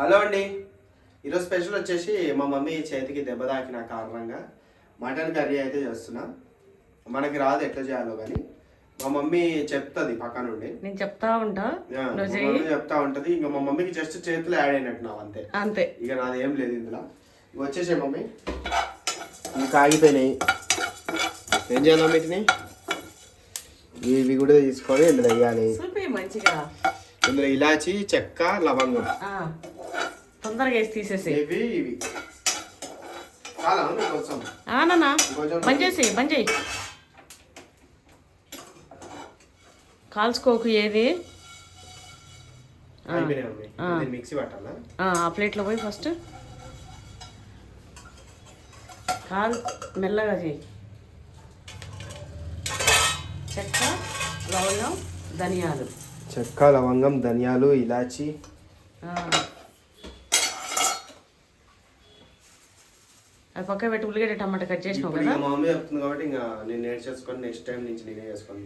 Hello అండి. ఈరోజు special వచ్చేసి మా మమ్మీ చేతికి దెబ్బ తాకిన కారణంగా మటన్ కర్రీ అయితే చేస్తున్నా. మనకి రాదు ఎట్లా చేయాలో కానీ మా మమ్మీ చెప్తుంది పక్క నుండి. నేను చెప్తా ఉంటా. ఆ, మా నువ్వు చెయ్యి. మమ్మీ చెప్తా ఉంటది. ఇంకా మా మమ్మీకి జస్ట్ చేతులు యాడ్ అయినట్టు నావు అంతే. అంతే. ఇక నాది ఏం లేదు ఇందులో. ఇవి వచ్చేసాయి మమ్మీ. ఇవి కాగిపోయినాయి. ఏం చేయాలి వీటిని? ఇవి కూడా తీసుకొని ఇందులో వేయాలి. చూపి మంచిగా. ఇందులో ఇలాచి చెక్క లవంగం. తొందరగా వేసి తీసేసి ఇవి ఇవి. కొంచెం. బంద్ చేసి బంద్ చేయి. కాల్చుకోకు ఏది? మిక్సీ పట్టాలా? ఆ ప్లేట్లో పోయి ఫస్ట్ కాదు మెల్లగా చేయి. చెక్క లవంగం ధనియాలు. చెక్క లవంగం ధనియాలు ఇలాచి. అది పక్క పెట్టి ఉల్లిగడ్డ టమాటా కట్ చేసినావు కదా? మమ్మీ చెప్తుంది కాబట్టి ఇంకా నేను నేర్చేసుకొని నెక్స్ట్ టైం నుంచి నేనే చేసుకొని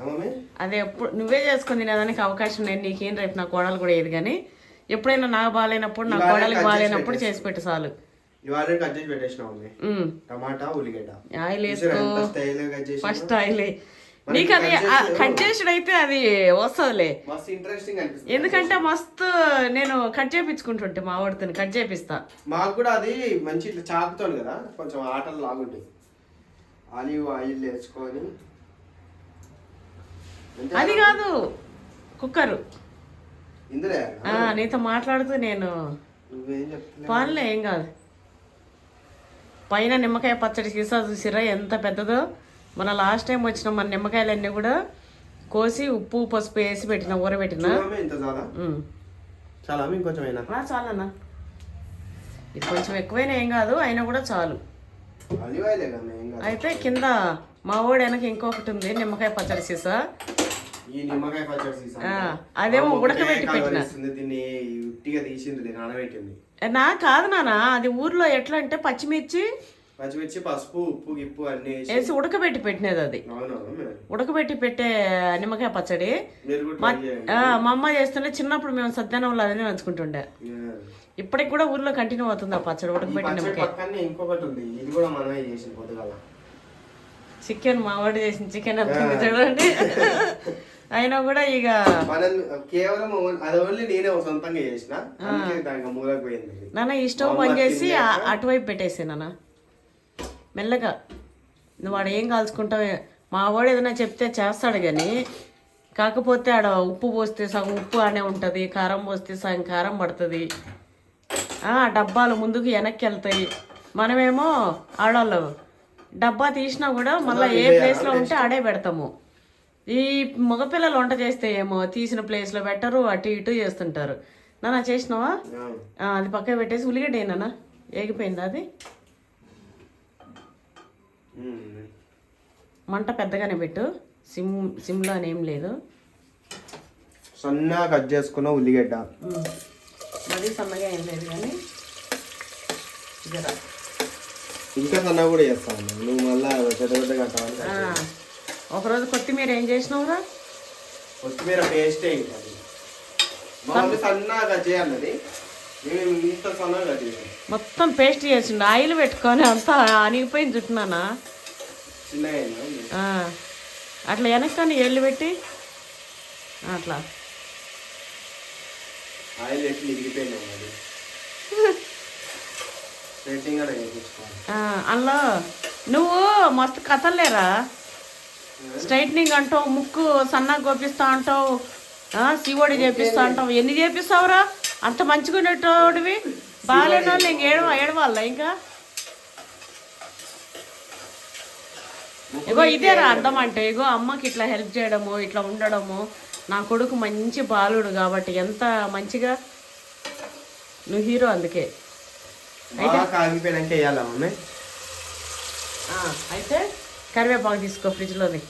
మమ్మీ? అదే ఎప్పుడు నువ్వే చేసుకుని తినేదానికి అవకాశం లేదు. నీకేం రేపు నా కోడలు కూడా ఏది కానీ ఎప్పుడైనా నాకు బాగాలేనప్పుడు నా కోడలికి బాగాలేనప్పుడు. చేసి పెట్టు చాలు. ఇవాళ కట్ చేసి పెట్టేసిన మమ్మీ. ఉమ్. టమాటా ఉల్లిగడ్డ. ఆయిల్ వేసుకో. First oil. నీకు అది కట్ చేసుడు అయితే అది వస్తుందిలే. ఎందుకంటే మస్తు నేను కట్ చేపించుకుంటుంటే మా వాడితో కట్ చేపిస్తా. మాకు కూడా అది మంచి ఇట్లా చాకుతోని కదా కొంచెం ఆటలు లాగుంటాయి. ఆలివ్ ఆయిల్ వేసుకొని. అది కదా? కుక్కరు. నీతో మాట్లాడుతూ నేను పాలే ఏం కాదు. పైన నిమ్మకాయ పచ్చడి సీసా చూసిరా ఎంత పెద్దదో? మన లాస్ట్ టైం వచ్చిన మన నిమ్మకాయలన్నీ కూడా కోసి ఉప్పు పసుపు వేసి పెట్టిన ఊరబెట్టిన. చాలా. ఇంకొంచెం చాలన్నా. ఇది కొంచెం ఎక్కువైనా ఏం కాదు అయినా కూడా చాలు. అయితే కింద మా ఓడి వెనక ఇంకొకటి ఉంది నిమ్మకాయ పచ్చడి సీసా. ఈ నిమ్మకాయ పచ్చడి సీసా అదేమో ఉడకబెట్టి పెట్టిన. దీన్ని ఉట్టిగా తీసింది నానబెట్టింది నా కాదు నాన్న అది ఊర్లో ఎట్లా అంటే పచ్చిమిర్చి పచ్చిమిర్చి పసుపు ఉప్పు గిప్పు అన్ని వేసి ఉడకబెట్టి పెట్టినది అది. ఉడకబెట్టి పెట్టే నిమ్మకాయ పచ్చడి. మా అమ్మ చేస్తుంటే చిన్నప్పుడు మేము సత్యానంలో అదే నంచుకుంటుండే. ఇప్పటికి కూడా ఊర్లో కంటిన్యూ అవుతుంది ఆ పచ్చడి ఉడకబెట్టి నిమ్మకాయ. ఇంకొకటి ఉంది. ఇది కూడా మనమే చేసిన పొద్దుగాల. చికెన్ మా వాడు చేసిన చికెన్ చూడండి. అయినా కూడా ఇక మనం కేవలం అది ఓన్లీ నేనే సొంతంగా చేసిన. దానికి మూలకు పోయింది. ఇది. నాన్న ఈ స్టవ్ చేసి అటువైపు పెట్టేసి నాన్న. మెల్లగా నువ్వు వాడు ఏం కాల్చుకుంటావు? మా వాడు ఏదైనా చెప్తే చేస్తాడు కానీ కాకపోతే ఆడ ఉప్పు పోస్తే సగం ఉప్పు అనే ఉంటుంది కారం పోస్తే సగం కారం పడుతుంది. ఆ, డబ్బాలు ముందుకు వెనక్కి వెళ్తాయి. మనమేమో ఆడవాళ్ళు డబ్బా తీసినా కూడా మళ్ళీ ఏ ప్లేస్లో ఉంటే ఆడే పెడతాము. ఈ మగపిల్లలు వంట చేస్తే ఏమో తీసిన ప్లేస్లో పెట్టరు అటు ఇటు చేస్తుంటారు. నాన్న చేసినావా? అది పక్కన పెట్టేసి ఉల్లిగడ్డ వేయనా ఏగిపోయింది అది. మంట పెద్దగానే పెట్టు. సిమ్ సిమ్లో అని ఏం లేదు. సన్నగా కట్ చేసుకున్న ఉల్లిగడ్డ. మరీ సన్నగా ఏం లేదు కానీ జర ఇంకా సన్నగా కూడా చేస్తాను నువ్వు మళ్ళా పెద్ద ఆ, ఒకరోజు కొత్తిమీర ఏం చేసినావురా కొత్తిమీర పేస్టే ఇంకా అది. సన్నగా కట్ మొత్తం పేస్ట్ చేసిండు ఆయిల్ పెట్టుకొని అంతా అనిగిపోయింది చుట్టినానా చిన్నగా అయిందా? ఆ, అట్లా వెనక్కాని ఎల్లు పెట్టి అట్లా. అందులో నువ్వు మస్తు కథలు లేరా స్ట్రైట్నింగ్ అంటావు ముక్కు సన్నగా గోపిస్తా అంటావు సివోడి చేపిస్తా అంటావు ఎన్ని చేపిస్తావురా? అంత మంచిగా ఉండేటోడివి? బాగాలేని వాళ్ళు ఇంక ఏడవ ఏడవాళ్ళ ఇంకా? ఇగో ఇదేరా అర్థం అంటే ఇగో అమ్మకి ఇట్లా హెల్ప్ చేయడము ఇట్లా ఉండడము. నా కొడుకు మంచి బాలుడు కాబట్టి ఎంత మంచిగా? నువ్వు హీరో అందుకే. అయితే కరివేపాకు తీసుకో ఫ్రిడ్జ్లోది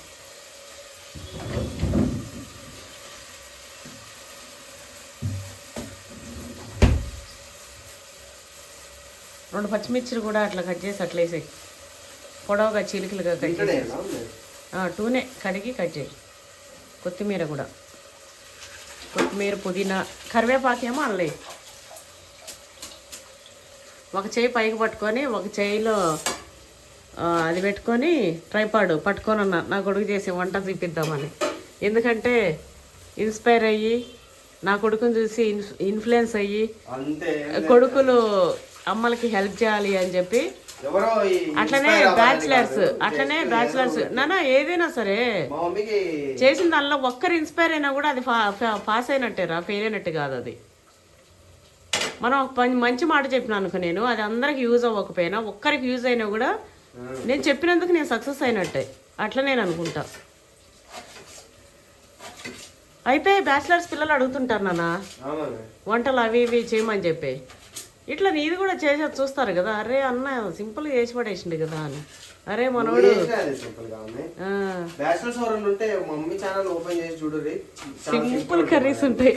రెండు పచ్చిమిర్చిలు కూడా అట్లా కట్ చేసి అట్లా వేసేయి. పొడవుగా చిలుకలుగా కట్ చేసి టూనే కడిగి కట్ చేయి. కొత్తిమీర కూడా. కొత్తిమీర పుదీనా కరివేపాకేమో అల్లే ఒక చేయి పైకి పట్టుకొని ఒక చేయిలో అది పెట్టుకొని ట్రైపాడ్ పట్టుకొని ఉన్నా నా కొడుకు చేసి వంట చూపిద్దామని. ఎందుకంటే ఇన్స్పైర్ అయ్యి నా కొడుకుని చూసి ఇన్ఫ్ ఇన్ఫ్లుయెన్స్ అయ్యి కొడుకులు అమ్మలకి హెల్ప్ చేయాలి అని చెప్పి. అట్లనే బ్యాచిలర్స్. అట్లనే బ్యాచిలర్స్ నానా ఏదైనా సరే. చేసిన దానిలో ఒక్కరు ఇన్స్పైర్ అయినా కూడా అది పాస్ అయినట్టేరా ఫెయిల్ అయినట్టు కాదు అది. మనం ఒక మంచి మాట చెప్పిన అనుకో నేను అది అందరికి యూజ్ అవ్వకపోయినా ఒక్కరికి యూజ్ అయినా కూడా నేను చెప్పినందుకు నేను సక్సెస్ అయినట్టే. అట్లా నేను అనుకుంటా. అయితే బ్యాచిలర్స్ పిల్లలు అడుగుతుంటారు నాన్న వంటలు అవి ఇవి చేయమని చెప్పి. ఇట్లా నీది కూడా చేసేది చూస్తారు కదా. అరే అన్న సింపుల్గా చేసి పడేసిండు కదా అని. అరే మనోడు. సింపుల్ సింపుల్ కర్రీస్ ఉంటాయి.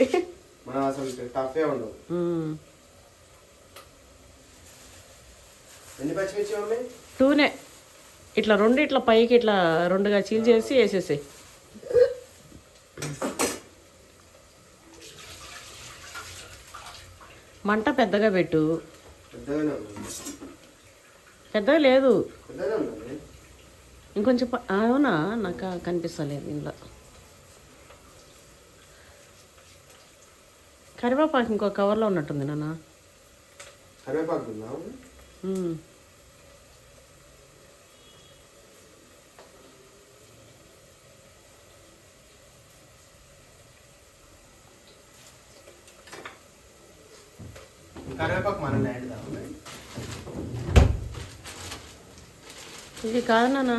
టూనే ఇట్లా రెండు ఇట్లా పైకి ఇట్లా రెండుగా చీల్ చేసి వేసేసి మంట పెద్దగా పెట్టు. పెద్దగా లేదు. ఇంకొంచెం అవునా? నాకు కనిపిస్తలేదు ఇంట్లో కరివేపాకు ఇంకో కవర్లో ఉన్నట్టుంది నాన్న. కరివేపాకు కరివేపాకు మన ల్యాండ్ దా ఇది కాదు నాన్న.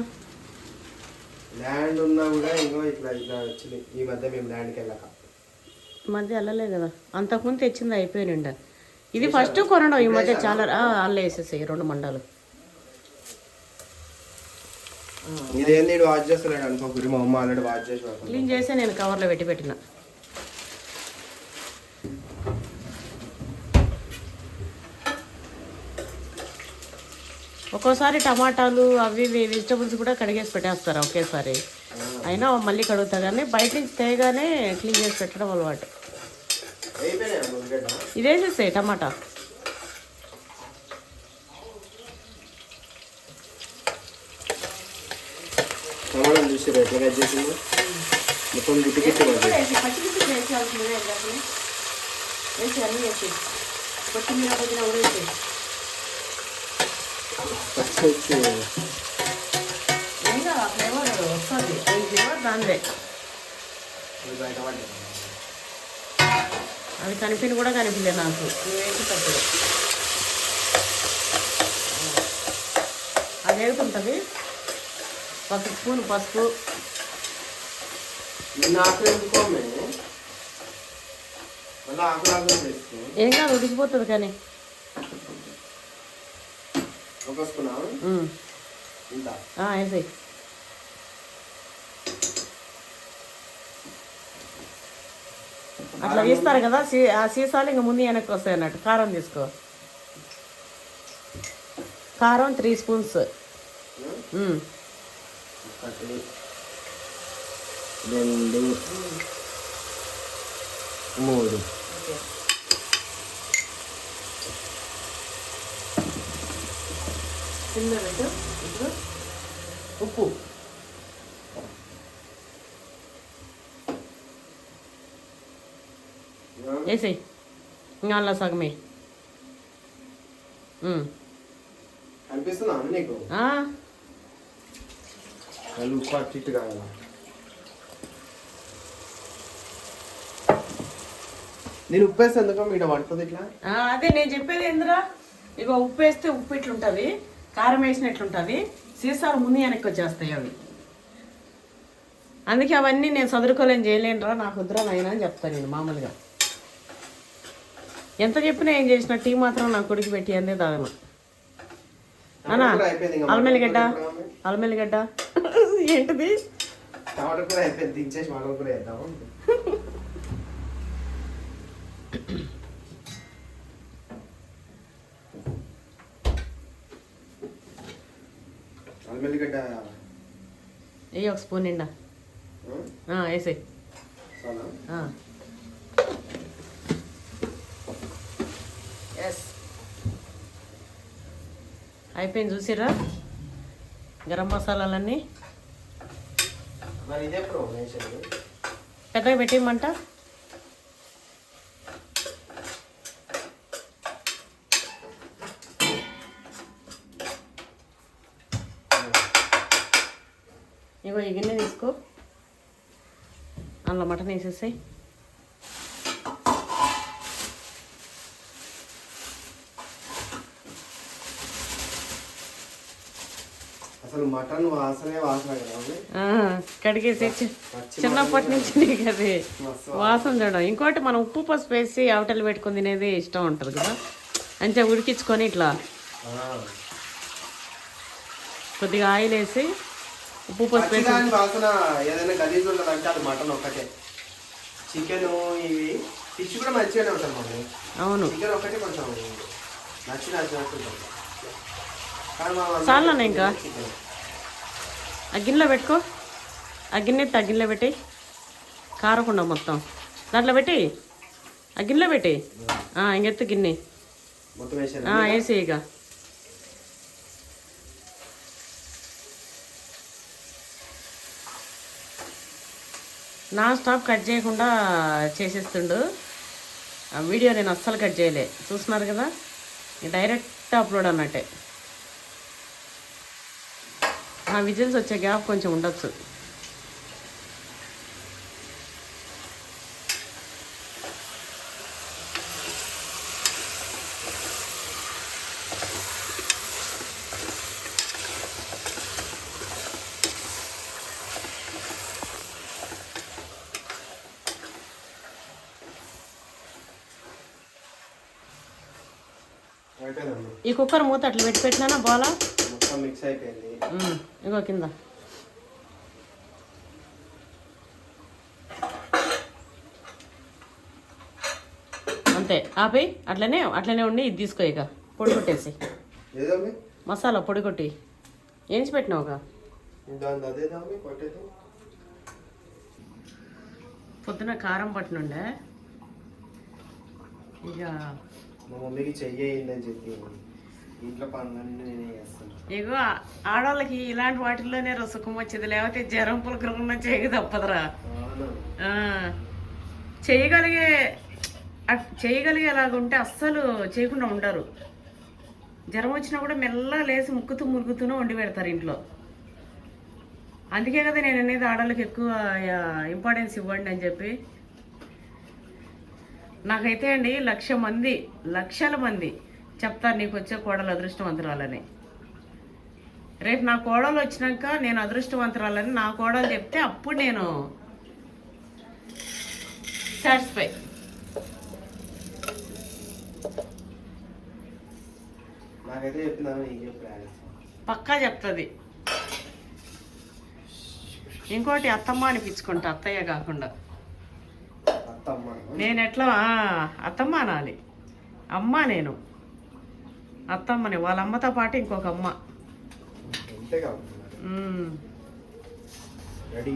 ల్యాండ్ ఉన్నా కూడా ఇంకో ఇట్లా ఇట్లా వచ్చింది. ఈ మధ్య మేము ల్యాండ్కి వెళ్ళాక. మధ్య వెళ్ళలే కదా. అంతకుముందు తెచ్చింది అయిపోయినండ. ఇది ఫస్ట్ కొనడం ఈ మధ్య చాలా అల్ల వేసేసాయి రెండు మండలు. ఇదేంది? అనుకోకూరి మా అమ్మ ఆల్రెడీ వాచ్ చేసి. క్లీన్ చేసి నేను కవర్లో పెట్టి పెట్టిన. ఒక్కోసారి టమాటాలు అవి ఇవి వెజిటబుల్స్ కూడా కడిగేసి పెట్టేస్తారు ఒకేసారి. అయినా మళ్ళీ కడుగుతా కానీ బయట నుంచి తేగానే క్లీన్ చేసి పెట్టడం అలవాటు. అయిపోయినాయి అమ్మ ఉల్లిగడ్డ ఇది వేసేసాయి టమాటా? టమాటా చూసి ఎట్లా కట్ చేసిందో మొత్తం గిట్టి గిట్టి పడ్డాయి. పచ్చిమిర్చి వేసేయాల్సిందే వేసి అన్నీ వేసి కొత్తిమీర పుదీనా కూడా ఫ్లేవర్ వస్తుంది ఈ ఫ్లేవర్ దానిదే. అది కనిపిన కూడా కనిపించలేదు నాకు. నువ్వేంటి తప్పుడు? అది వేగుతుంటుంది ఒక స్పూన్ పసుపు. ఏం కాదు ఉడికిపోతుంది కానీ. ఇంత. ఆ, వేసేయ్ అట్లా తీస్తారు కదా సీ ఆ సీసాలు ఇంకా ముందు వెనక్కి వస్తాయి అన్నట్టు. కారం తీసుకో. కారం త్రీ స్పూన్స్. రెండు మూడు. కింద పెట్టు ఇప్పుడు ఉప్పు. వేసేయి. ఇంకా అలా సగమే నీకు? ఆ, వాళ్ళు ఉప్పు అటు ఇటు కావాలా? నేను ఉప్పు వేస్తే ఎందుకో పడుతుంది ఇట్లా? అదే నేను చెప్పేది ఏందిరా? ఇక ఉప్పు వేస్తే ఉప్పు ఇట్లుంటుంది. కారం వేసినట్లుంటుంది సీసాలు ముందు వెనక్కి వచ్చేస్తాయి అవి. అందుకే అవన్నీ నేను చదువుకోలేని చేయలేనురా నాకు నాయన అని చెప్తాను నేను మామూలుగా. ఎంత చెప్పినా ఏం చేసిన టీ మాత్రం నా కొడుకు పెట్టి అందే తాగను. ఇంకా అల్మెల్లిగడ్డ అల్మెల్లిగడ్డ ఏంటిది? టమాటా కూర అయిపోయింది దించేసి కూర వేద్దాము? అల్మెల్లిగడ్డ ఏ ఒక స్పూన్ నిండా. వేసే ఎస్ అయిపోయింది చూసిరా గరం మసాలాలన్నీ. పెద్దగా పెట్టేయమంట? మటన్ వేసేసాయి అసలు మటన్ వాసనే వాసన కదా అవి. కడిగేసి చి- పచ్చి చిన్నప్పటి నుంచి అది వాసన చూడడం. ఇంకోటి మనం ఉప్పు పసుపు వేసి అవటలు పెట్టుకొని తినేది ఇష్టం ఉంటుంది కదా. మంచిగా ఉడికించుకొని ఇట్లా. కొద్దిగా ఆయిల్ వేసి ఉప్పు పసుపు వేసి వాసన ఏదైనా గలీజ్ అది మటన్ ఒక్కటే. చికెన్ ఇవి. ఫిష్ కూడా మంచిగానే ఉంటుంది మమ్మీ. అవును. చికెన్ ఒక్కటే కొంచెం నచ్చి నచ్చినట్టు చాలానే ఇంకా? ఆ గిన్నెలో పెట్టుకో. ఆ గిన్నె ఎత్తి ఆ గిన్నెలో పెట్టి. కారకుండా మొత్తం. దాంట్లో పెట్టి. ఆ గిన్నెలో పెట్టి. ఇంకెత్తు గిన్నె. వేసి ఇక. నాన్ స్టాప్ కట్ చేయకుండా చేసేస్తుండు. ఆ వీడియో నేను అస్సలు కట్ చేయలే. చూస్తున్నారు కదా? డైరెక్ట్ అప్లోడ్ అన్నట్టే. ఆ విజిల్స్ వచ్చే గ్యాప్ కొంచెం ఉండొచ్చు అయిపోయిందండి ఈ కుక్కర్ మూత అట్లా పెట్టి పెట్టినానా? బాలా? మిక్స్ అయిపోయింది. ఇగో కింద. అంతే. ఆపి. అట్లనే అట్లనే ఉండి ఇది తీసుకో ఇక పొడి కొట్టేసి. మసాలా పొడి కొట్టి. ఏంచి పెట్టినావుగా పొద్దున కారం పట్టినుండే. ఇక మా మమ్మీకి చెయ్యిందని చెప్పి ఇంట్లో పనులన్నీ నేనే చేస్తాను. ఇగో ఆడవాళ్ళకి ఇలాంటి వాటిల్లోనే రసుకం వచ్చేది. లేకపోతే జ్వరం పులకరం చేయక తప్పదురా. చేయగలిగే అట్- చేయగలిగేలాగా ఉంటే అస్సలు చేయకుండా ఉండరు. జ్వరం వచ్చినా కూడా మెల్ల లేసి ముక్కుతూ మురుగుతూనే వండి పెడతారు ఇంట్లో. అందుకే కదా నేను అనేది ఆడవాళ్ళకి ఎక్కువ ఇంపార్టెన్స్ ఇవ్వండి అని చెప్పి. నాకైతే అండి లక్ష మంది లక్షల మంది చెప్తారు నీకు వచ్చే కోడలు అదృష్టవంతురాలని. రేపు నా కోడలు వచ్చినాక నేను అదృష్టవంతురాలని నా కోడలు చెప్తే అప్పుడు నేను సాటిస్ఫై పక్కా చెప్తుంది. ఇంకోటి అత్తమ్మ అనిపించుకుంటా అత్తయ్య కాకుండా. నేను ఎట్లా అత్తమ్మ అనాలి. అమ్మ నేను. అత్తమ్మని వాళ్ళ అమ్మతో పాటు ఇంకొక అమ్మ. రెడీ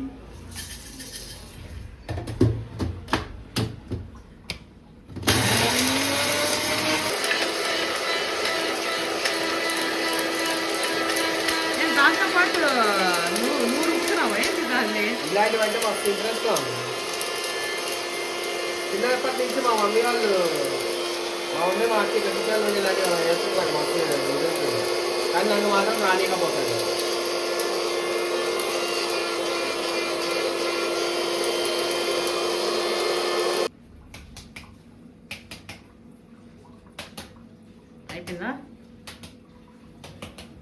నువ్వు నువ్వు ఇస్తున్నావా? ఏంటి దాన్ని? ఇలాంటివంటే మస్తు ఇంట్రెస్ట్ చిన్నప్పటి నుంచి మా మమ్మీ వాళ్ళు మా మమ్మీ మా అక్క కృష్ణాల నుండి. కానీ నన్ను మాత్రం రానికపోతాడు అయిపోయిందా?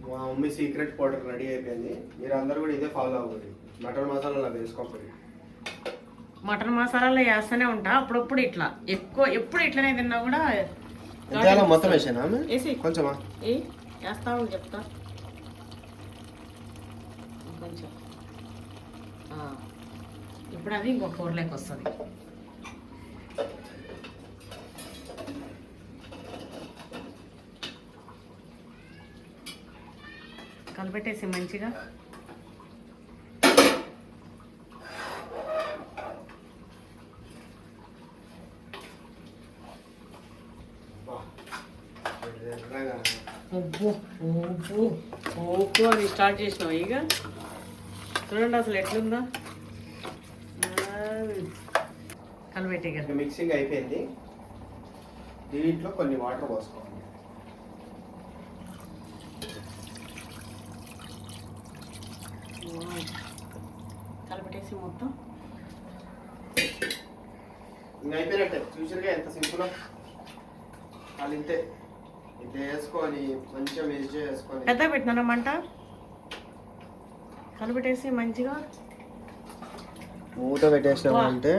మా మమ్మీ సీక్రెట్ పౌడర్ రెడీ అయిపోయింది. మీరు అందరూ కూడా ఇదే ఫాలో అవ్వండి. మటన్ మసాలా అలా వేసుకోకండి. మటన్ మసాలాలో వేస్తూనే ఉంటా. అప్పుడప్పుడు ఇట్లా. ఎక్కువ ఎప్పుడు ఇట్లనే తిన్నా కూడా ఇంతేలా మొత్తం వేసానా వేసి కొంచెమా? ఏ? వేస్తావు చెప్తా. కొంచెం. ఇప్పుడు అది ఇంకొక కూరలోకి వస్తుంది. కలిపెట్టేసి మంచిగా ఎర్రగా ఉప్పు ఉప్పు అని స్టార్ట్ చేసినావు ఇక చూడండి అసలు ఎట్లుందో. కలిపెట్టి మిక్సింగ్ అయిపోయింది. దీంట్లో కొన్ని వాటర్ పోసుకోవాలి. కలిపెట్టేసి మొత్తం. ఇంకా అయిపోయినట్టే. చూసారుగా ఎంత సింపుల్. వాళ్ళు ఇంతే. ఇది వేసుకొని మంచిగా మిక్స్ చేసుకొని. పెద్ద పెట్టినా మంట కలిపెట్టేసి మంచిగా మూత పెట్టేసినామంటే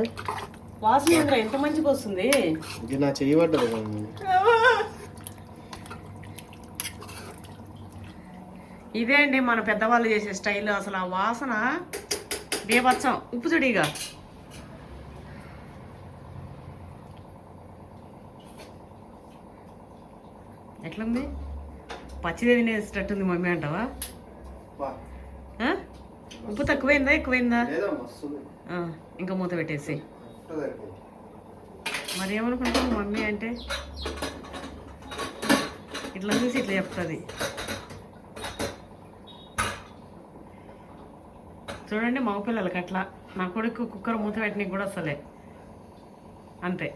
వాసన ఏంద్రా ఎంత మంచిగా వస్తుంది? ఇది నా చెయ్యి పడ్డది ఇదే అండి మన పెద్దవాళ్ళు చేసే స్టైల్. అసలు ఆ వాసన బీభత్సం. ఉప్పు చుడిగా ఎట్లుంది? పచ్చిదే తినేసేటట్టుంది మమ్మీ అంటావా? ఉప్పు తక్కువైందా ఎక్కువైందా? ఇంకా మూత పెట్టేసి మరి ఏమనుకుంటావు మమ్మీ అంటే? ఇట్లా చూసి ఇట్లా చెప్తుంది. చూడండి మగ పిల్లలకి అట్లా. నా కొడుకు కుక్కర్ మూత పెట్టడానికి కూడా వస్తలే. అంతే.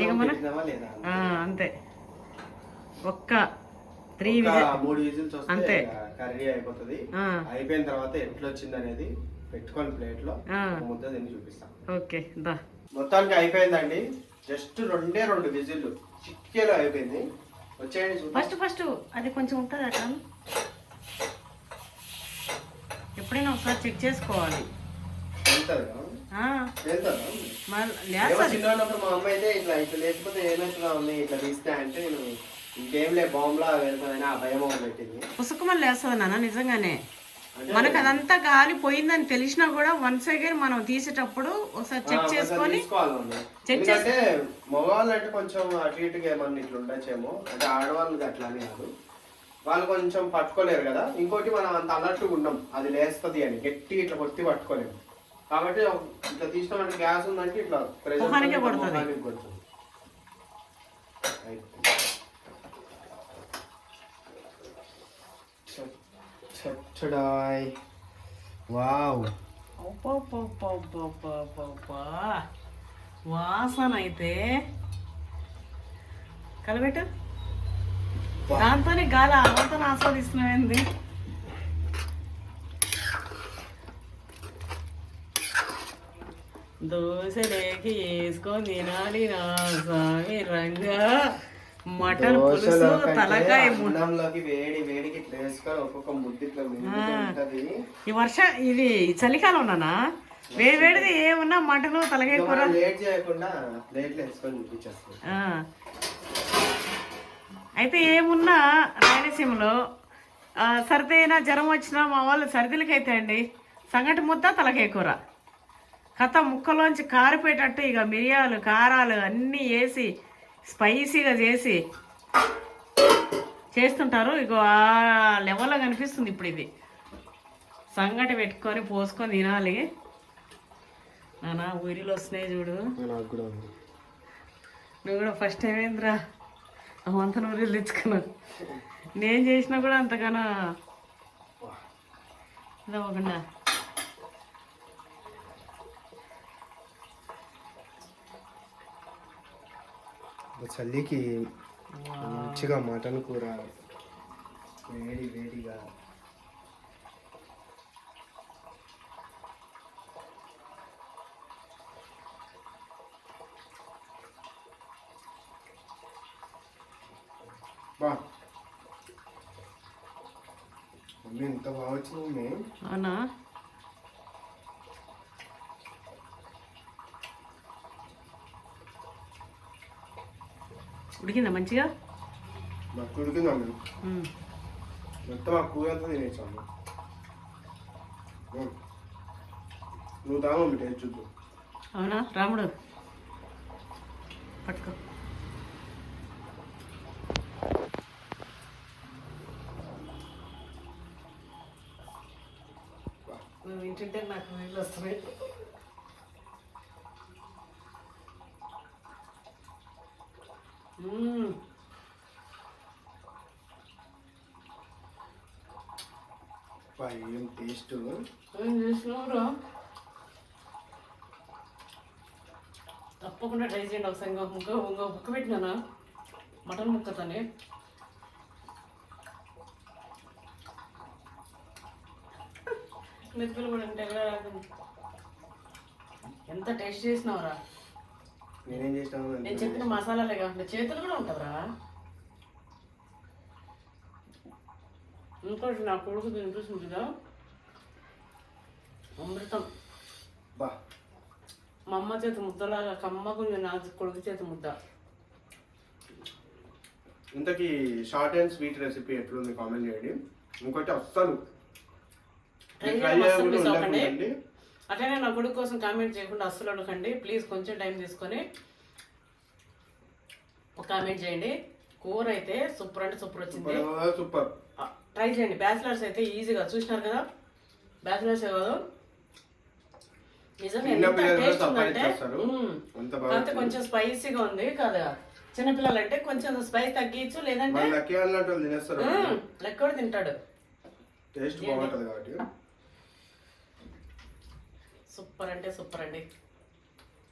ఇక మన- అంతే. ఒక్క త్రీ మూడు విజిల్స్ వస్తే అంతే. కర్రీ అయిపోతుంది. అయిపోయిన తర్వాత ఎట్లా వచ్చింది అనేది పెట్టుకొని ప్లేట్లో ముద్ద తిని చూపిస్తాం. ఓకే దా. మొత్తానికి అయిపోయిందండి. జస్ట్ రెండే రెండు విజిల్లు. చిక్కేలో అయిపోయింది. వచ్చేయండి ఫస్ట్ ఫస్ట్ అది కొంచెం ఉంటుంది అట్లా ఎప్పుడైనా ఒకసారి చెక్ చేసుకోవాలి. మా అమ్మ అయితే ఇట్లా ఇట్లా లేకపోతే ఏమవుతుందా మమ్మీ ఇట్లా తీస్తే అంటే నేను ఇంకేం లే బాంబులా వెళ్తానని ఆ భయం పెట్టింది. పుసుకుమని లేస్తుంది నాన్న నిజంగానే. మనకు అదంతా గాలి పోయిందని తెలిసినా కూడా వన్స్ అగైన్ మనం తీసేటప్పుడు ఒకసారి చెక్ చేసుకొని. చెక్ ఎందుకంటే మగవాళ్ళు అంటే కొంచెం అటు ఇటుగా ఏమన్నా ఇట్లా ఉండొచ్చేమో. అంటే ఆడవాళ్ళకి అట్లా అని కాదు. వాళ్ళు కొంచెం పట్టుకోలేరు కదా. ఇంకోటి మనం అంత అలర్ట్గా ఉన్నాం. అది లేస్తుంది అని. గట్టి ఇట్లా కొట్టి పట్టుకోలేము. కాబట్టి ఇట్లా తీసినామంటే గ్యాస్ ఉందంటే ఇట్లా తోని కొడుతుంది. మొహానికి కొడుతుంది. అయిపోయింది. చ- చచ్చడాయ్. వావ్. వాసన అయితే కలబెట్టు దాంతోనే గాలి అవంతా ఆస్వాదిస్తున్నాయింది దోశలేకి వేసుకొని తినాలి నా స్వామి రంగా. మటన్ పులుసు తలకాయ ము- అన్నంలోకి వేడి వేడికి ఇట్లా వేసుకొని ఒక్కొక్క ముద్ద ఇట్లా మింగుతూ ఉంటది. ఈ వర్ష ఇది చలికాలం నానా వేడి వేడిది ఏమున్నా మటన్ తలకాయ కూర? లేట్ చేయకుండా ప్లేట్లు వేసుకొని చూపించేస్తాం ఆ. అయితే ఏమున్నా రాయలసీమలో? సర్ది అయినా జ్వరం వచ్చినా మా వాళ్ళు సర్దిలకైతే అండి. సంగటి ముద్ద తలకాయ కూర. కథ ముక్కలోంచి కారిపోయేటట్టు ఇక మిరియాలు కారాలు అన్నీ వేసి స్పైసీగా చేసి చేస్తుంటారు. ఇక ఆ లెవెల్లో కనిపిస్తుంది ఇప్పుడు ఇది. సంగటి పెట్టుకొని పోసుకొని తినాలి. నానా ఊరిలో వస్తున్నాయి చూడు. నువ్వు కూడా ఫస్ట్ టైం ఏంద్రా? అవంతా నూనెలు తెచ్చుకున్నావు. నేను చేసినా కూడా అంతగానో ఇదా ఒకనా చల్లికి మంచిగా మటన్ కూర వేడి వేడిగా బా మమ్మీ ఎంత బాగా వచ్చింది మమ్మీ అవునా ఉడికిందా మంచిగా? నాకు ఉడికింది. మొత్తం ఆ కూర అంతా తినేసాము నువ్వు తా మమ్మీ టేస్ట్ చూద్దాం. అవునా? రాముడు. పట్టుకో. వింటుంటే నాకు నీళ్ళు వస్తున్నాయి మ్మ్. అబ్బా, ఏం టేస్ట్? తప్పకుండా ట్రై చేయండి ఒకసారి. ఇంకో ముక్క ఇంకో ముక్క పెట్టినానా? మటన్ ముక్కతోనే మెతుకులు కూడా అంటే. ఎంత టేస్ట్ చేసినావురా? నేనేం చేసినాను నేను చెప్పిన మసాలాలే కాకుండా చేతులు కూడా ఉంటుందిరా. ఇంకోటి నా కొడుకు తినిపిస్తుందిగా అమృతం. బా. మా అమ్మ చేతి ముద్దలాగా కమ్మకుంది నా కొడుకు చేతి ముద్ద. ఇంతకీ షార్ట్ అండ్ స్వీట్ రెసిపీ ఎట్లుంది కామెంట్ చేయండి. ఇంకోటి అస్సలు అట్లనే నా కొడుకు కోసం కామెంట్ చేయకుండా అస్సలు అడగండి ప్లీజ్ కొంచెం టైం తీసుకొని ఒక కామెంట్ చేయండి. కూర అయితే సూపర్ అంటే సూపర్ వచ్చింది. సూపర్ ట్రై చేయండి. బ్యాచిలర్స్ అయితే ఈజీగా చూసినారు కదా? బ్యాచిలర్స్ కాదు. నిజంగా ఎంత టేస్ట్ ఉందంటే కాకపోతే కొంచెం స్పైసీగా ఉంది కదా. చిన్నపిల్లలు అంటే కొంచెం స్పైస్ తగ్గించు లేదంటే లక్కీ తింటాడు. టేస్ట్ బాగుంటది కాబట్టి. సూపర్ అంటే సూపర్ అండి.